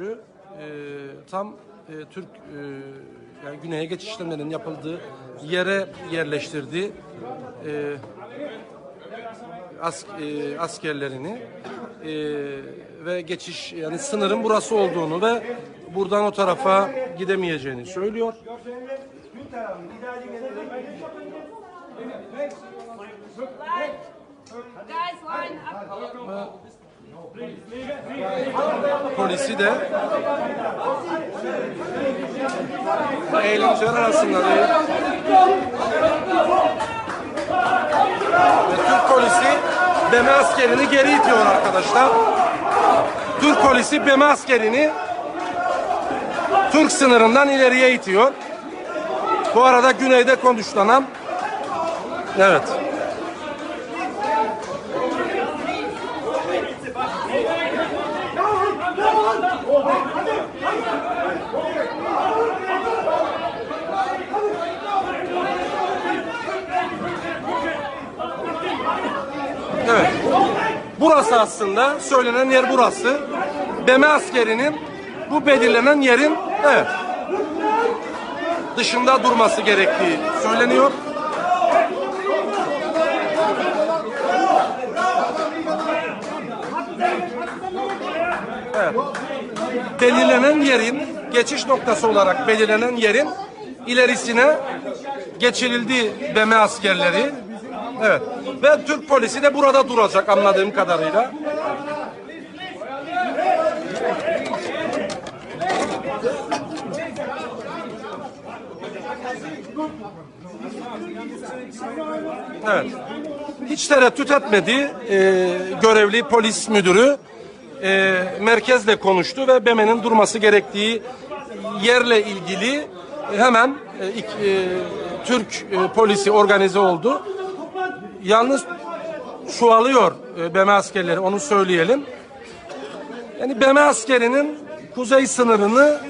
e, tam e, Türk e, yani güneye geçişlerinin yapıldığı yere yerleştirdi e, as, e, askerlerini e, ve geçiş yani sınırın burası olduğunu ve buradan o tarafa gidemeyeceğini söylüyor. Guys, line up. Polisi de eğlenceler arasında değil. Ve Türk polisi BM askerini geri itiyor arkadaşlar. Türk polisi BM askerini Türk sınırından ileriye itiyor. Bu arada güneyde konuşlanan evet. Evet. Burası aslında söylenen yer burası. Beme askerinin bu belirlenen yerin evet dışında durması gerektiği söyleniyor. Evet. Belirlenen yerin geçiş noktası olarak belirlenen yerin ilerisine geçirildi BM askerleri. Evet. Ve Türk polisi de burada duracak anladığım kadarıyla. Evet. Hiç tereddüt etmedi e, görevli polis müdürü e, merkezle konuştu ve BEME'nin durması gerektiği yerle ilgili hemen e, e, Türk e, polisi organize oldu. Yalnız çoğalıyor e, BM askerleri onu söyleyelim. Yani BM askerinin kuzey sınırını